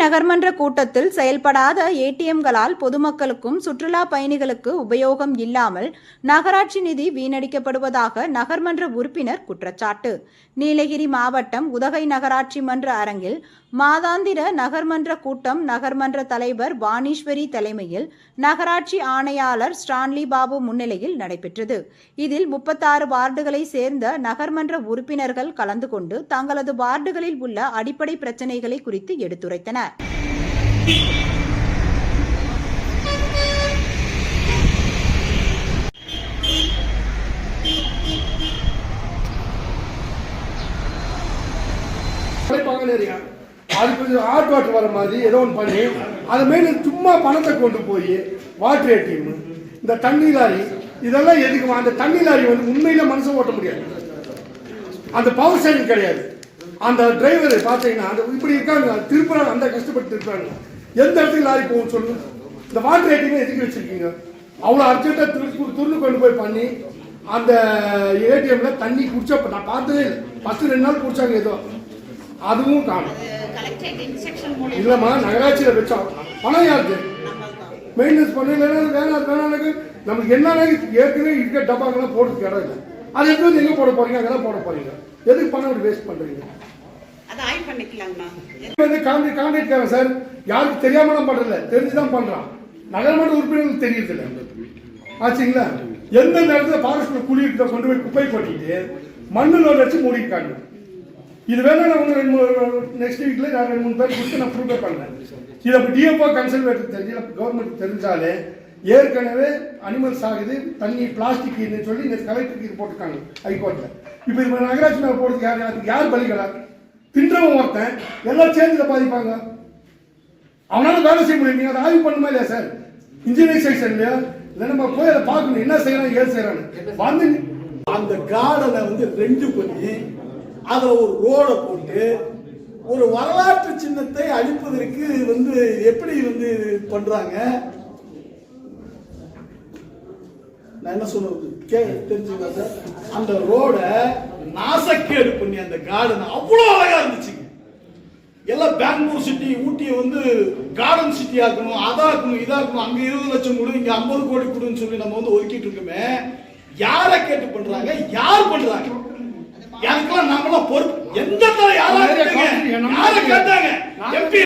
நகர்மன்ற கூட்டத்தில் செயல்படாத ஏடிஎம்களால் பொதுமக்களுக்கும் சுற்றுலா பயணிகளுக்கு உபயோகம் இல்லாமல் நகராட்சி நிதி வீணடிக்கப்படுவதாக நகர்மன்ற உறுப்பினர் குற்றச்சாட்டு. நீலகிரி மாவட்டம் உதகை நகராட்சி மன்ற அரங்கில் மாதாந்திர நகர்மன்ற கூட்டம் நகர்மன்ற தலைவர் வாணீஸ்வரி தலைமையில் நகராட்சி ஆணையாளர் ஸ்டான்லி பாபு முன்னிலையில் நடைபெற்றது. இதில் முப்பத்தாறு வார்டுகளை சேர்ந்த நகர்மன்ற உறுப்பினர்கள் கலந்து கொண்டு தங்களது வார்டுகளில் உள்ள அடிப்படை பிரச்சினைகளை குறித்து எடுத்து எடுத்துரைத்தனர் அதுக்கு கொஞ்சம் ஹாட் வாட்டர் வர மாதிரி ஏதோ ஒன்று பண்ணி அது மேல சும்மா பணத்தை கொண்டு போய் வாட்டர் ஏடிஎம் இந்த தண்ணி லாரி இதெல்லாம் எதுக்கு அந்த தண்ணி லாரி வந்து உண்மையில மனுஷன் ஓட்ட முடியாது. அந்த பவர் ஸ்டேஷன் கிடையாது. அந்த டிரைவர் பார்த்தீங்கன்னா அந்த இப்படி இருக்காங்க. திருப்புறாங்க அந்த கஷ்டப்பட்டு திருப்புறாங்க எந்த இடத்துக்கு லாரி போகும் சொல்லுங்க இந்த வாட்டர் ஏடிஎம் எதுக்கு வச்சிருக்கீங்க? அவ்வளோ அர்ஜென்ட்டாக துரு துருன்னு கொண்டு போய் பண்ணி அந்த ஏடிஎம்ல தண்ணி குடிச்சா நான் பார்த்ததே இல்லை. ரெண்டு நாள் குடிச்சாங்க ஏதோ. அதுவும் காணும். இல்லைம்மா நகராட்சியில் வச்சோம். பணம் யாருக்கு? மெயின்டெனன்ஸ் பண்ண இல்லைன்னா வேணாம் வேணாம் நமக்கு என்னன்னா ஏற்கனவே இருக்க டப்பாக்கெல்லாம் போடுறதுக்கு இடம் இல்லை. அது வந்து எங்கே போட போறீங்க? அங்கே போட போறீங்க. எதுக்கு பணம் வேஸ்ட் பண்றீங்க? வந்து காண்டி காண்டிருக்காங்க சார் யாருக்கு தெரியாமலாம் பண்றதில்ல. தெரிஞ்சுதான் பண்றான். நகர்மன்ற உறுப்பினர்களுக்கு தெரியறது இல்லை ஆச்சுங்களா? எந்த நேரத்தில் ஃபாரஸ்ட் குழி இருக்கிற கொண்டு போய் குப்பை கொட்டிட்டு மண்ணில் வச்சு மூடிருக்காங்க இது வேணா நான் ஒன்று ரெண்டு மூணு நெக்ஸ்ட் வீக்ல நான் ரெண்டு மூணு பேர் கொடுத்து நான் ப்ரூவ் பண்ணேன் இது அப்போ டிஎஃப்ஓ கன்சர்வேட்டர் தெரிஞ்சு கவர்மெண்ட் தெரிஞ்சாலே ஏற்கனவே அனிமல்ஸ் ஆகுது தண்ணி பிளாஸ்டிக் சொல்லி இந்த கலெக்டருக்கு இது போட்டிருக்காங்க ஹைகோர்ட்டில் இப்போ இது நகராட்சி மேலே போடுறதுக்கு யார் அதுக்கு யார் பலிகளா தின்றவன் ஒருத்தன் எல்லாம் சேர்ந்து பாதிப்பாங்க. அவனால வேலை செய்ய முடியும். நீங்க அதை ஆய்வு பண்ணுமா இல்லையா சார்? இன்ஜினியரிங் செக்ஷன் இல்லையா? இல்லை நம்ம போய் அதை பார்க்கணும். என்ன செய்யறாங்க ஏது செய்யறாங்க வந்து அந்த கார்டனை வந்து ரெண்டு பண்ணி அதை ஒரு ரோடை போட்டு ஒரு வரலாற்று சின்னத்தை அழிப்பதற்கு வந்து எப்படி வந்து பண்றாங்க? நான் என்ன சொல்றது? கே தெரிஞ்சுங்களா சார் அந்த ரோட நாசக்கேடு பண்ணி அந்த கார்டன் அவ்வளோ அழகா இருந்துச்சுங்க. எல்லாம் பெங்களூர் சிட்டி ஊட்டியை வந்து கார்டன் சிட்டி ஆக்கணும் அதாக்கணும் இதாக்கணும். அங்க இருபது லட்சம் கொடு இங்க ஐம்பது கோடி கொடுன்னு சொல்லி நம்ம வந்து ஒதுக்கிட்டு இருக்கோமே யாரை கேட்டு பண்றாங்க? யார் பண்றாங்க? யாருக்கெல்லாம் நாமெல்லாம் பொறுப்பு. எந்த தர யாரா யாரை கேட்டாங்க? எம்பி